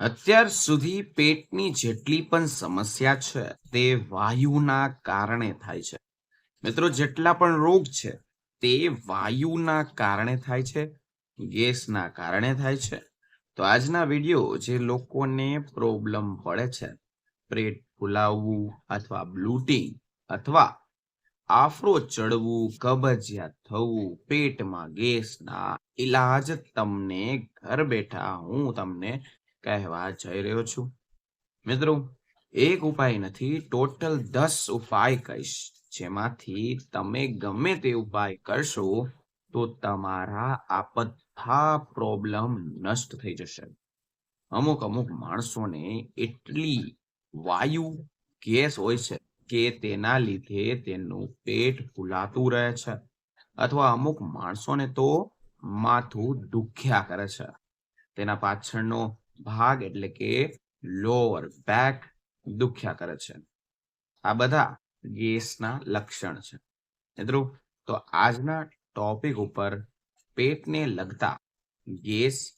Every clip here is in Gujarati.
અત્યાર સુધી પેટની જેટલી પણ સમસ્યા છે, તે વાયુના કારણે થાય છે. મિત્રો, જેટલા પણ રોગ છે, તે વાયુના કારણે થાય છે, ગેસના કારણે થાય છે. તો આજના વીડિયો જે લોકોને પ્રોબ્લેમ પડે છે, પેટ ફૂલાવવું અથવા બ્લૂટિંગ અથવા આફરો ચડવું, કબજિયાત થવું, પેટમાં ગેસના ઈલાજ, તમને ઘર બેઠા હું તમને કહેવા જઈ રહ્યો છું. મિત્રો, એક ઉપાય નથી, ટોટલ દસ ઉપાય કહીશ. જેમાંથી તમે ગમે તે ઉપાય કરશો, તો તમારા આ પ્રોબ્લેમ નષ્ટ થઈ જશે. અમુક અમુક માણસોને એટલી વાયુ ગેસ હોય છે કે તેના લીધે તેનું પેટ ફૂલાતું રહે છે. અથવા અમુક માણસોને તો માથું દુખ્યા કરે છે. તેના પાછળનો ભાગ એટલે કે લોઅર બેક દુખ્યા કરે છે. આ બધા ગેસના લક્ષણ છે. મિત્રો, તો આજના ટોપિક ઉપર પેટને લગતા ગેસ,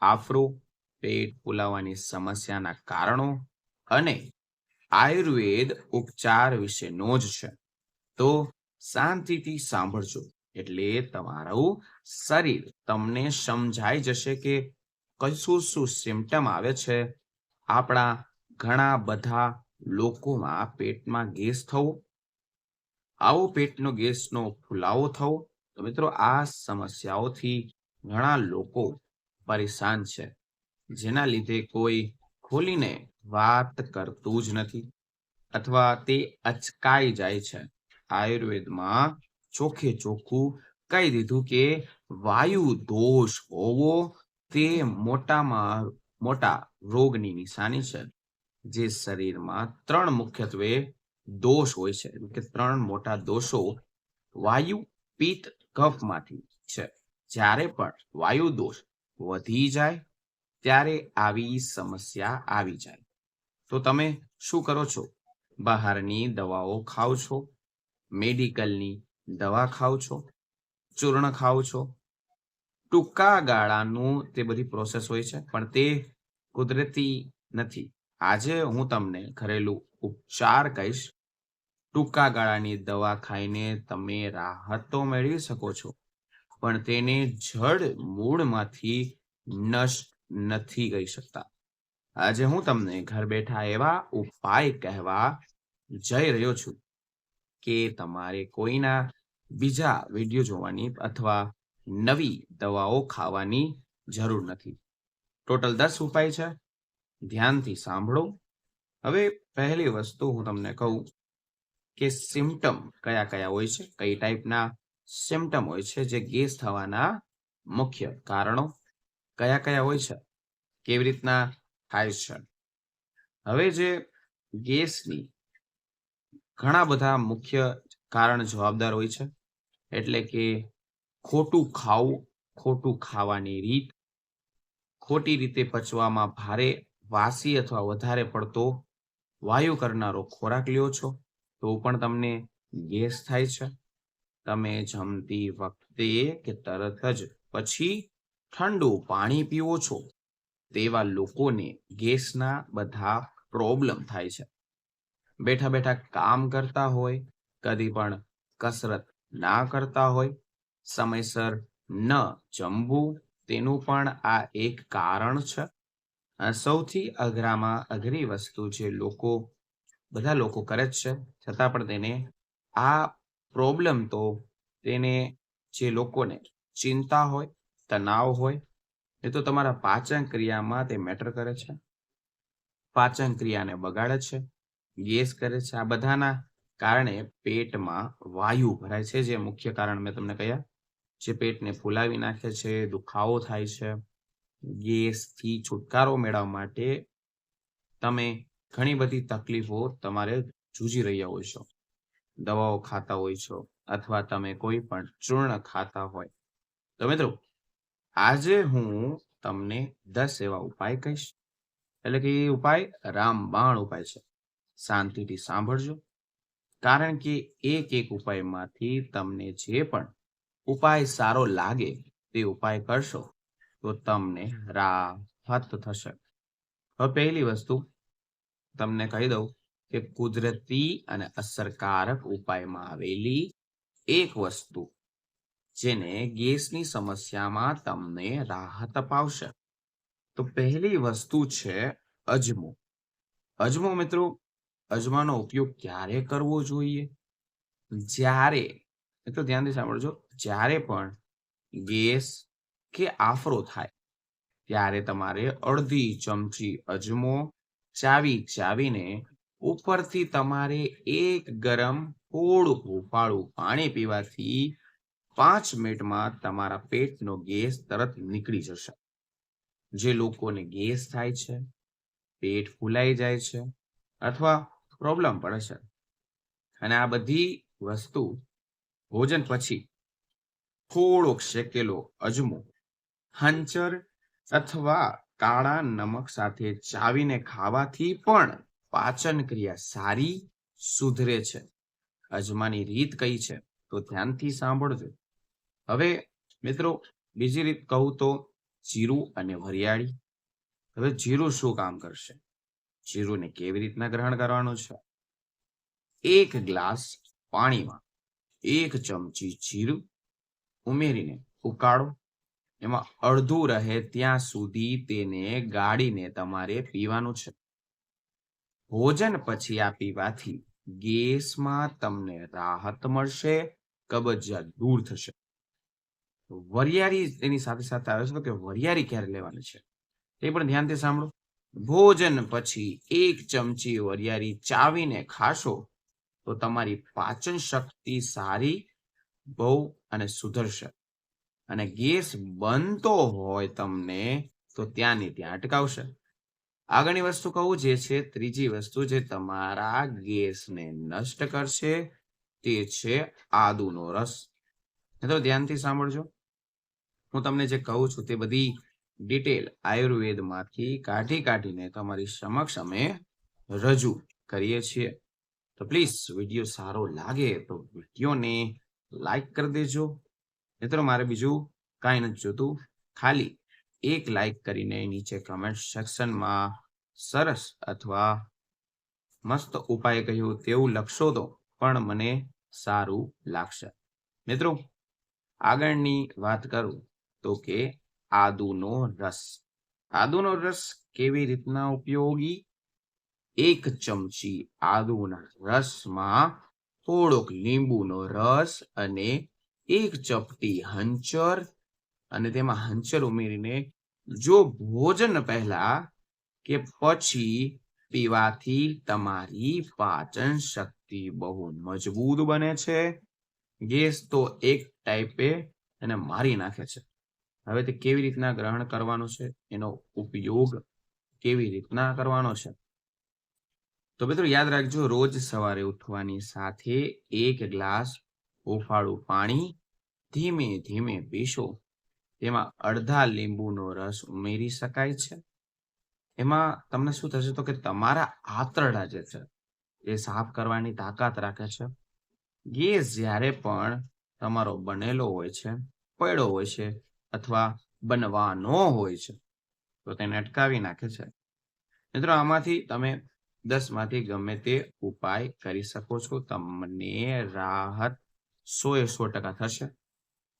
આફરો, પેટ ફૂલાવાની સમસ્યાના કારણો અને આયુર્વેદ ઉપચાર વિશેનો જ છે. તો શાંતિથી સાંભળજો. એટલે તમારું શરીર તમને સમજાઈ જશે કે કશું શું સિમ્ટમ આવે છે? આપણા ઘણા બધા લોકોમાં પેટમાં ગેસ થવો, આવો પેટનો ગેસનો ફુલાવો થવો. તો મિત્રો, આ સમસ્યાઓથી ઘણા લોકો પરેશાન છે, જેના લીધે કોઈ ખોલીને વાત કરતું જ નથી અથવા તે અચકાઈ જાય છે. આયુર્વેદમાં ચોખે ચોખ્ખું કહી દીધું કે વાયુ દોષ હોવો તે મોટામાં, મોટા રોગની નિશાની છે, જે શરીરમાં ત્રણ મુખ્યત્વે દોષ હોય છે. કે ત્રણ મોટા દોષો વાયુ પિત્ત કફમાંથી છે. જ્યારે પણ વાયુ દોષ વધી જાય, ત્યારે આવી સમસ્યા આવી જાય. તો તમે શું કરો છો? બહારની દવાઓ ખાઓ છો? મેડિકલની દવા ખાઓ છો? ચૂર્ણ ખાઓ છો? ટૂંકા ગાળાનું તે બધી પ્રોસેસ હોય છે, પણ તે કુદરતી નથી. આજે હું તમને ઘરેલું ઉપચાર કહીશ. ટૂંકા ગાળાની દવા ખાઈને તમે રાહત મેળવી શકો છો, પણ તેને જડ મૂળમાંથી નષ્ટ નથી કહી શકતા. આજે હું તમને ઘર બેઠા એવા ઉપાય કહેવા જઈ રહ્યો છું કે તમારે કોઈના બીજા વીડિયો જોવાની અથવા નવી દવાઓ ખાવાની જરૂર નથી. ટોટલ દસ ઉપાય છે. ધ્યાનથી સાંભળો. હવે પહેલી વસ્તુ હું તમને કહું કે સિમ્ટમ કયા કયા હોય છે, કઈ ટાઈપના સિમ્ટમ હોય છે, જે ગેસ થવાના મુખ્ય કારણો કયા કયા હોય છે, કેવી રીતના થાય છે. હવે જે ગેસની ઘણા બધા મુખ્ય કારણ જવાબદાર હોય છે, એટલે કે ખોટું ખાવું, ખોટું ખાવાની રીત, ખોટી રીતે પચવામાં ભારે વાસી અથવા વધારે પડતો વાયુ કરનારો ખોરાક લ્યો છો, તો પણ તમને ગેસ થાય છે. તમે જમતી વખતે કે તરત જ પછી ઠંડુ પાણી પીવો છો, તેવા લોકોને ગેસના બધા પ્રોબ્લેમ થાય છે. બેઠા બેઠા કામ કરતા હોય, કદી પણ કસરત ના કરતા હોય સમયસર ન જમવું, તેનું પણ આ એક કારણ છે. સૌથી અઘરામાં અઘરી વસ્તુ જે લોકો, બધા લોકો કરે જ છે, છતાં પણ તેને આ પ્રોબ્લેમ તો તેને જે લોકોને ચિંતા હોય, તણાવ હોય, એ તો તમારા પાચન ક્રિયામાં તે મેટર કરે છે. પાચન ક્રિયાને બગાડે છે, ગેસ કરે છે, આ બધાના કારણે પેટમાં વાયુ ભરાય છે, જે મુખ્ય કારણ મેં તમને કહ્યા. જે પેટને ફૂલાવી નાખે છે, દુખાવો થાય છે, ગેસથી છુટકારો મેળવવા માટે તમે ઘણી બધી તકલીફો તમારે જૂજી રહ્યા હોય છો. દવાઓ ખાતા હોય છો અથવા તમે કોઈ પણ ચૂર્ણ ખાતા હોય. તો મિત્રો, આજે હું તમને દસ એવા ઉપાય કહીશ. એટલે કે એ ઉપાય રામબાણ ઉપાય છે. શાંતિથી સાંભળજો. કારણ કે એક એક ઉપાયમાંથી તમને જે પણ ઉપાય સારો લાગે તે ઉપાય કરશો તો તમને રાહત થશે. હવે પહેલી વસ્તુ તમને કહી દઉં કે કુદરતી અને અસરકારક ઉપાયમાં આવેલી એક વસ્તુ જેને ગેસની સમસ્યામાં તમને રાહત અપાવશે. તો પહેલી વસ્તુ છે અજમો. અજમો મિત્રો અજમાનો ઉપયોગ ક્યારે કરવો જોઈએ? જ્યારે મિત્રો ધ્યાનથી સાંભળજો જ્યારે પણ ગેસ કે આફરો થાય, ત્યારે તમારે અડધી ચમચી અજમો ચાવી ચાવીને ઉપરથી તમારે એક ગરમ થોડું હુંફાળું પાણી પીવાથી પાંચ મિનિટમાં તમારા પેટનો ગેસ તરત નીકળી જશે. જે લોકોને ગેસ થાય છે, પેટ ફૂલાઈ જાય છે અથવા પ્રોબ્લેમ પડે છે. અને આ બધી વસ્તુ ભોજન પછી થોડોક શેકેલો અજમો હંચર અથવા કાળા નમક સાથે ચાવીને ખાવાથી પણ પાચન ક્રિયા સારી સુધરે છે. અજમાની રીત કઈ છે તો ધ્યાનથી સાંભળજો. હવે મિત્રો બીજી રીત કહું તો જીરું અને વરિયાળી. હવે જીરું શું કામ કરશે? જીરુંને કેવી રીતના ગ્રહણ કરવાનું છે? એક ગ્લાસ પાણીમાં એક ચમચી જીરું ઉમેરીને ઉકાળો. એમાં અડધું રહે ત્યાં સુધી તેને ગાળીને તમારે પીવાનું છે. ભોજન પછી આ પીવાથી ગેસમાં તમને રાહત મળશે, કબજિયાત દૂર થશે. વરિયાળી એની સાથે સાથે આવે છે કે વરિયાળી ક્યારે લેવાની છે? એ પણ ધ્યાનથી સાંભળો. ભોજન પછી એક ચમચી વરિયાળી ચાવીને ખાશો તો તમારી પાચન શક્તિ સારી બહુ અને સુધરશે. અને ગેસ બનતો હોય તમને, તો ત્યાંની ત્યાં અટકાવશે. આગળની વસ્તુ કહું જે છે, ત્રીજી વસ્તુ જે તમારા ગેસને નષ્ટ કરશે, તે છે આદુનો રસ. તો ધ્યાનથી સાંભળજો. હું તમને જે કહું છું તે બધી ડિટેલ આયુર્વેદમાંથી કાઢી કાઢીને તમારી સમક્ષ અમે રજૂ કરીએ છીએ. તો પ્લીઝ વીડિયો સારો લાગે તો વિડીયોને લાઈક કરી દેજો. મિત્રો, મારે બીજું કાંઈ નથી જોતું. ખાલી એક લાઈક કરીને નીચે કમેન્ટ સેક્શનમાં સરસ અથવા મસ્ત ઉપાય કહ્યું તેવું લખશો તો પણ મને સારું લાગશે. મિત્રો, આગળની વાત કરું તો કે આદુનો રસ. આદુનો રસ કેવી રીતના ઉપયોગી? એક ચમચી આદુના રસમાં થોડોક લીંબુનો રસ અને એક ચપટી હંચર અને તેમાં હંચર ઉમેરીને જો ભોજન પહેલા કે પછી પીવાથી તમારી પાચન શક્તિ બહુ મજબૂત બને છે. ગેસ તો એક ટાઈપે એને મારી નાખે છે. હવે તે કેવી રીતના ગ્રહણ કરવાનો છે? એનો ઉપયોગ કેવી રીતના કરવાનો છે? તો મિત્રો યાદ રાખજો, રોજ સવારે ઉઠવાની સાથે એક ગ્લાસ હુંફાળું પાણી ધીમે ધીમે પીશો. તેમાં અડધા લીંબુનો રસ ઉમેરી શકાય છે. એમાં તમને શું થશે તો કે તમારા આંતરડા જે છે, એ સાફ કરવાની તાકાત રાખે છે. ગેસ જ્યારે પણ તમારો બનેલો હોય છે, પડ્યો હોય છે અથવા બનવાનો હોય છે, તો તેને અટકાવી નાખે છે. મિત્રો આમાંથી તમે દસમાંથી ગમે તે ઉપાય કરી શકો છો. તમને રાહત સો એ સો ટકા થશે.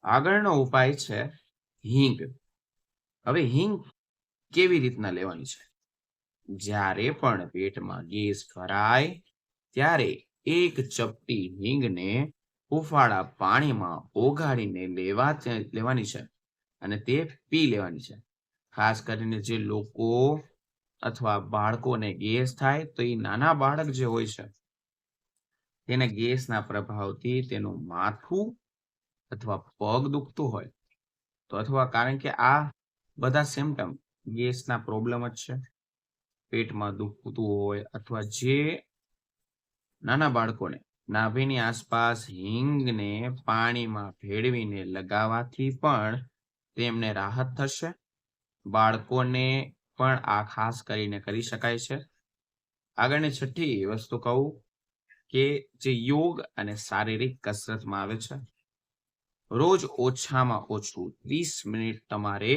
આગળનો ઉપાય છે હિંગ. હવે હિંગ કેવી રીતના લેવાની છે? જ્યારે પણ પેટમાં ગેસ ભરાય, ત્યારે એક ચપટી હિંગને હુંફાળા પાણીમાં ઓગાળીને લેવા લેવાની છે અને તે પી લેવાની છે. ખાસ કરીને જે લોકો અથવા બાળકોને ગેસ થાય તો એ નાના બાળક જે હોય છે, તેને ગેસના પ્રભાવથી તેનું માથું અથવા પગ દુખતું હોય. તો અથવા કારણ કે આ બધા સિમ્ટમ ગેસના પ્રોબ્લેમ જ છે. પેટમાં દુખતું હોય અથવા જે નાના બાળકોને નાભીની આસપાસ હિંગને પાણીમાં ભેળવીને લગાવવાથી પણ તેમને રાહત થશે. બાળકોને પણ આ ખાસ કરીને કરી શકાય છે. આગળની છઠ્ઠી વસ્તુ કહું કે જે યોગ અને શારીરિક કસરતમાં આવે છે. રોજ ઓછામાં ઓછું ત્રીસ મિનિટ તમારે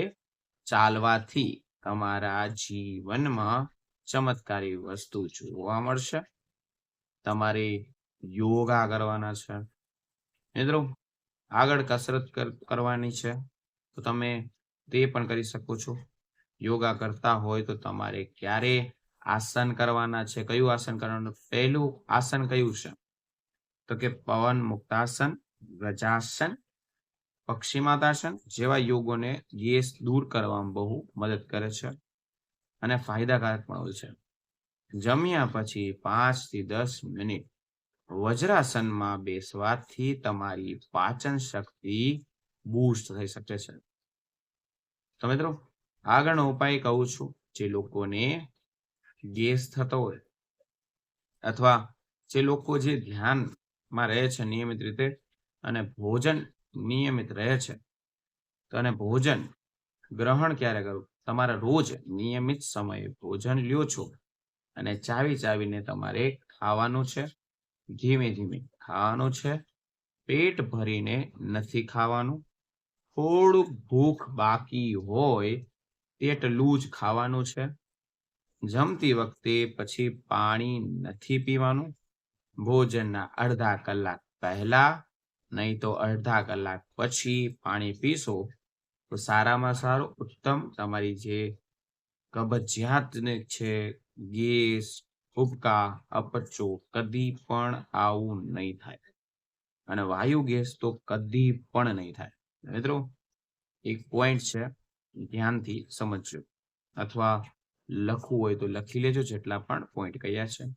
ચાલવાથી તમારા જીવનમાં ચમત્કારી વસ્તુ જોવા મળશે. તમારે યોગા કરવાના છે. મિત્રો, આગળ કસરત કરવાની છે. તો તમે તે પણ કરી શકો છો. યોગા કરતા હોય તો તમારે ક્યારે આસન કરવાના છે? કયું આસન કરવાનું? પહેલું આસન કયું છે? તો કે પવન મુક્તાસન વ્રજાસન પક્ષીમાતાસન જેવા યોગોને ગેસ દૂર કરવામાં બહુ મદદ કરે છે અને ફાયદાકારક પણ હોય છે. જમ્યા પછી પાંચથી દસ મિનિટ વજ્રાસનમાં બેસવાથી તમારી પાચન શક્તિ બૂસ્ટ થઈ શકે છે. તો મિત્રો આગળનો ઉપાય કહું છું. જે લોકોને ગેસ થતો હોય અથવા જે લોકો જે ધ્યાનમાં રહે છે નિયમિત રીતે અને ભોજન નિયમિત રહે છે, તો અને ભોજન ગ્રહણ ક્યારે કરવું? તમારે રોજ નિયમિત સમયે ભોજન લ્યો છો અને ચાવી ચાવીને તમારે ખાવાનું છે, ધીમે ધીમે ખાવાનું છે, પેટ ભરીને નથી ખાવાનું. થોડુંક ભૂખ બાકી હોય તેટલું જ ખાવાનું છે. જમતી વખતે પછી પાણી નથી પીવાનું. ભોજનના અડધા કલાક પહેલા, નહીં તો અડધા કલાક પછી પાણી પીશો તો સારામાં સારું. ઉત્તમ તમારી જે કબજિયાતને છે, ગેસ ઉબકા અપચો કદી પણ આવું નહીં થાય. અને વાયુ ગેસ તો કદી પણ નહીં થાય. મિત્રો, એક પોઈન્ટ છે. ધ્યાનથી સમજજો. અથવા લખવું હોય તો લખી લેજો જેટલા પણ પોઈન્ટ કયા છે.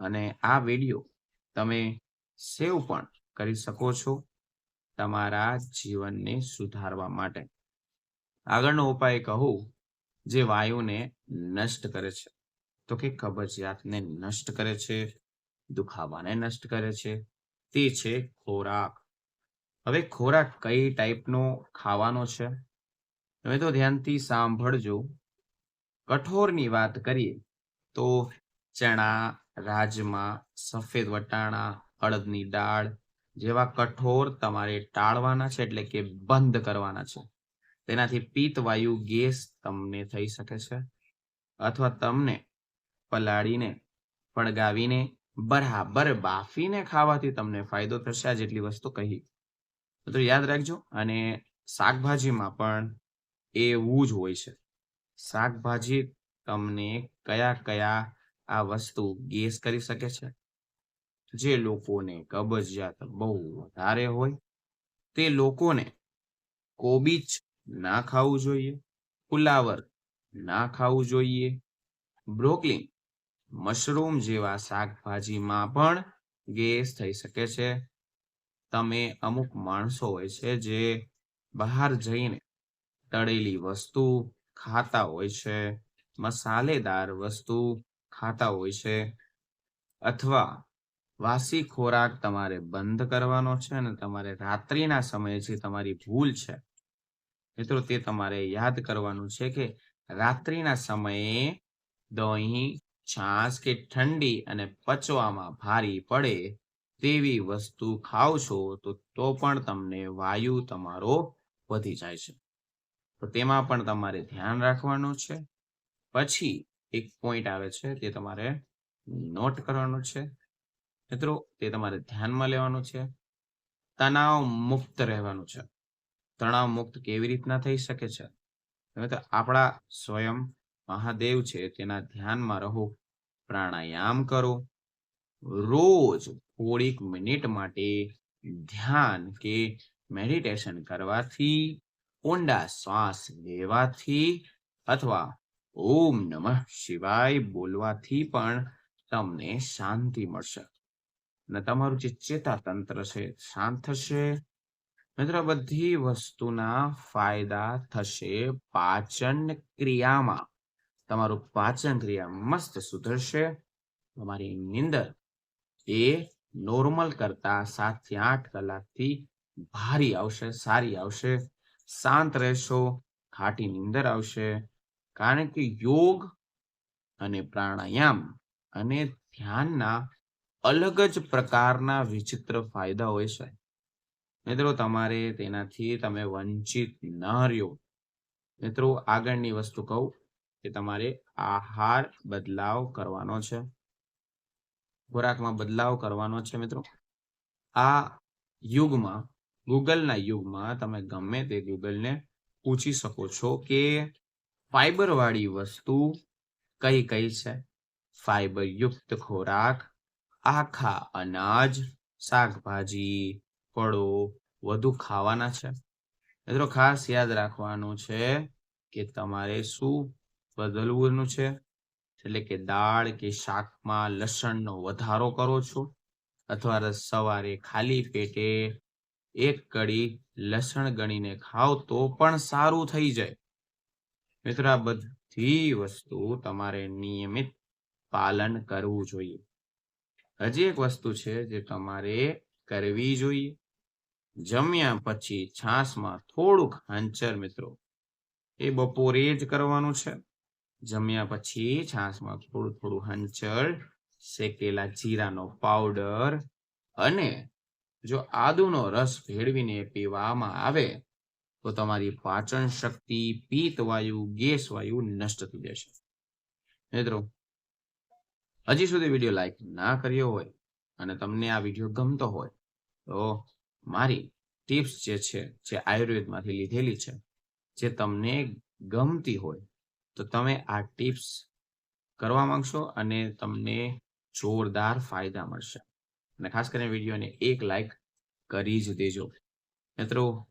અને આ વીડિયો તમે સેવ પણ કરી શકો છો તમારા જીવનને સુધારવા માટે. આગળનો ઉપાય કહું, જે વાયુને નષ્ટ કરે છે. તો કે કબજિયાતને નષ્ટ કરે છે, દુખાવાને નષ્ટ કરે છે, તે છે ખોરાક. હવે ખોરાક કઈ ટાઈપનો ખાવાનો છે? તમે તો ધ્યાનથી સાંભળજો. કઠોરની વાત કરીએ તો ચણા, રાજમા, સફેદ વટાણા, હળદની દાળ જેવા કઠોર તમારે ટાળવાના છે એટલે કે બંધ કરવાના છે. તેનાથી પિત્ત વાયુ ગેસ તમને થઈ શકે છે અથવા તમને પલાળીને, ફળગાવીને, બરાબર બાફીને ખાવાથી તમને ફાયદો થશે આ જેટલી વસ્તુ કહી. તો યાદ રાખજો અને શાકભાજીમાં પણ એવું જ હોય છે. શાકભાજી તમને કયા કયા આ વસ્તુ ગેસ કરી શકે છે? જે લોકોને કબજિયાત બહુ વધારે હોય, તે લોકોને કોબીજ ના ખાવું જોઈએ ફુલાવર ના ખાવું જોઈએ, બ્રોકલી, મશરૂમ જેવા શાકભાજીમાં પણ ગેસ થઈ શકે છે. તમે અમુક માણસો હોય છે જે બહાર જઈને તળેલી વસ્તુ ખાતા હોય છે, મસાલેદાર વસ્તુ ખાતા હોય છે, અથવા વાસી ખોરાક તમારે બંધ કરવાનો છે અને તમારે રાત્રિના સમયે જે તમારી ભૂલ છે, મિત્રો તે તમારે યાદ કરવાનું છે કે રાત્રિના સમયે દહીં, છાશ કે ઠંડી અને પચવામાં ભારી પડે તેવી વસ્તુ ખાવ છો તો તો પણ તમને વાયુ તમારો વધી જાય છે. તો તેમાં પણ તમારે ધ્યાન રાખવાનું છે. પછી એક પોઈન્ટ આવે છે, તે તમારે નોટ કરવાનું છે. મિત્રો, તે તમારે ધ્યાનમાં લેવાનું છે. તણાવ મુક્ત રહેવાનું છે. તણાવ મુક્ત કેવી રીતના થઈ શકે છે? તો આપણા સ્વયં મહાદેવ છે, તેના ધ્યાનમાં રહો, પ્રાણાયામ કરો. રોજ થોડીક મિનિટ માટે ધ્યાન કે મેડિટેશન કરવાથી ઊંડા શ્વાસ લેવાથી અથવા ઓમ નમઃ શિવાય બોલવાથી પણ તમને શાંતિ મળશે. અને તમારું જે ચેતા તંત્ર છે શાંત થશે. મિત્ર, બધી વસ્તુના ફાયદા થશે પાચન ક્રિયામાં. તમારું પાચન ક્રિયા મસ્ત સુધરશે. તમારી નિંદર એ નોર્મલ કરતા સાતથી આઠ કલાકથી ભારી આવશે, સારી આવશે. શાંત રહેશો ખાટી નીંદર આવશે. કારણ કે યોગ અને પ્રાણાયામ અને ધ્યાનના અલગ જ પ્રકારના વિચિત્ર ફાયદા હોય છે. મિત્રો, તમારે તેનાથી તમે વંચિત ન રહ્યો. મિત્રો, આગળની વસ્તુ કહું કે તમારે આહાર બદલાવ કરવાનો છે. ખોરાકમાં બદલાવ કરવાનો છે, મિત્રો. આ યુગમાં ગૂગલના યુગમાં તમે ગમે તે ગૂગલને પૂછી શકો છો કે ફાઈબરવાળી વસ્તુ કઈ કઈ છે? ફાઈબર યુક્ત ખોરાક, આખા અનાજ, શાકભાજી, ફળો વધુ ખાવાના છે. મિત્રો, ખાસ યાદ રાખવાનું છે કે તમારે શું બદલવાનું છે? એટલે કે દાળ કે શાકમાં લસણનો વધારો કરો છો? અથવા સવારે ખાલી પેટે એક કડી લસણ ગણીને ખાવ તો પણ સારું થઈ જાય. મિત્રો, આ બધી વસ્તુ તમારે નિયમિત પાલન કરવું જોઈએ. હજી એક વસ્તુ છે જે તમારે કરવી જોઈએ. જમ્યા પછી છાશમાં થોડુંક હંચર મિત્રો, એ બપોરે જ કરવાનું છે. જમ્યા પછી છાશમાં થોડું થોડું હંચર શેકેલા જીરાનો પાવડર અને જો આદુનો રસ ભેળવીને પીવામાં આવે, તો તમારી પાચન શક્તિ, પિત્ત વાયુ, ગેસ વાયુ નષ્ટ થઈ જશે મિત્રો, હજી સુધી વીડિયો લાઈક ના કર્યો હોય અને તમને આ વીડિયો ગમતો હોય, તો મારી ટિપ્સ જે છે, જે આયુર્વેદમાંથી લીધેલી છે, જે તમને ગમતી હોય, તો તમે આ ટિપ્સ કરવા માંગશો અને તમને જોરદાર ફાયદા મળશે. અને ખાસ કરીને વિડીયોને એક લાઈક કરી જ દેજો. મિત્રો,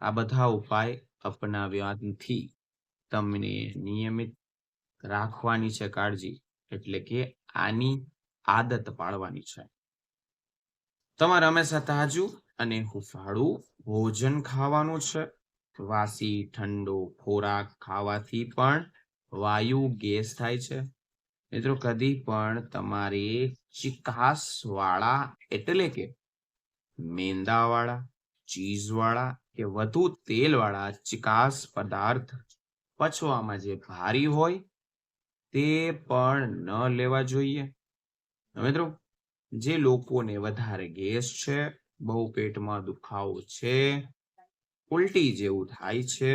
આ બધા ઉપાય અપનાવ્યાથી તમને નિયમિત રાખવાની છે કાળજી, એટલે કે આની આદત પાડવાની છે. તમારે હંમેશા તાજું અને હુફાળું ભોજન ખાવાનું છે. વાસી, ઠંડો ખોરાક ખાવાથી પણ વાયુ ગેસ થાય છે. મિત્રો, કદી પણ તમારે ચિકાસ વાળા એટલે કે મેંદા વાળા ચીઝ વાળા કે વધુ તેલ વાળા ચિકાસ પદાર્થ પચવામાં જે ભારી હોય તે પણ ન લેવા જોઈએ. મિત્રો, જે લોકોને વધારે ગેસ છે, બહુ પેટમાં દુખાવો છે, ઉલટી જેવું થાય છે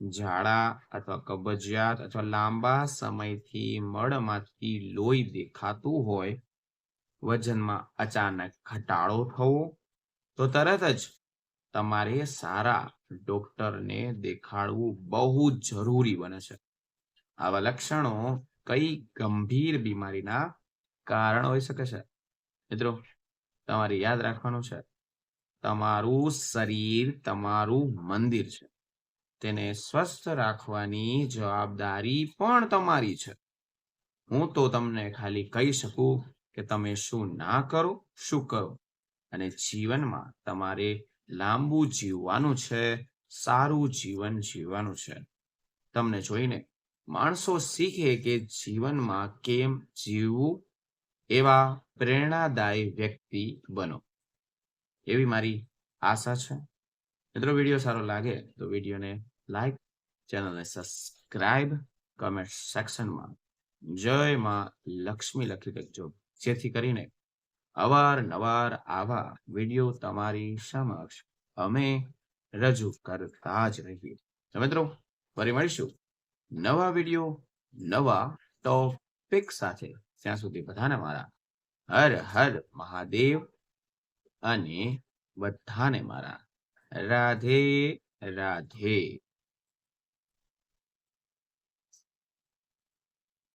ઝાડા અથવા કબજિયાત અથવા લાંબા સમયથી મળમાંથી લોહી દેખાતું હોય, વજનમાં અચાનક ઘટાડો થવો, તો તરત જ તમારે સારા ડોક્ટરને દેખાડવું બહુ જરૂરી બને છે. આવા લક્ષણો કઈ ગંભીર બીમારીના કારણ હોઈ શકે છે? મિત્રો, તમારે યાદ રાખવાનું છે, તમારું શરીર તમારું મંદિર છે. તેને સ્વસ્થ રાખવાની જવાબદારી પણ તમારી છે. હું તો તમને ખાલી કહી શકું કે તમે શું ના કરો, શું કરો? અને જીવનમાં તમારે લાંબુ જીવવાનું છે, સારું જીવન જીવવાનું છે. તમને જોઈને માણસો શીખે કે જીવનમાં કેમ જીવવું? એવા પ્રેરણાદાયી વ્યક્તિ બનો. એવી મારી આશા છે. મિત્રો વીડિયો સારો લાગે તો વિડીયોને લાઈક ચેનલને સબસ્ક્રાઇબ કમેન્ટ સેક્શનમાં જય માં લક્ષ્મી લખી દેજો. જેથી કરીને અવારનવાર આવા વીડિયો તમારી સમક્ષ અમે રજૂ કરતા જ રહીએ. તો મિત્રો, ફરી મળીશું નવા વીડિયો નવા ટોપિક સાથે. ત્યાં સુધી બધાને મારા હર હર મહાદેવ અને બધાને મારા રાધે રાધે.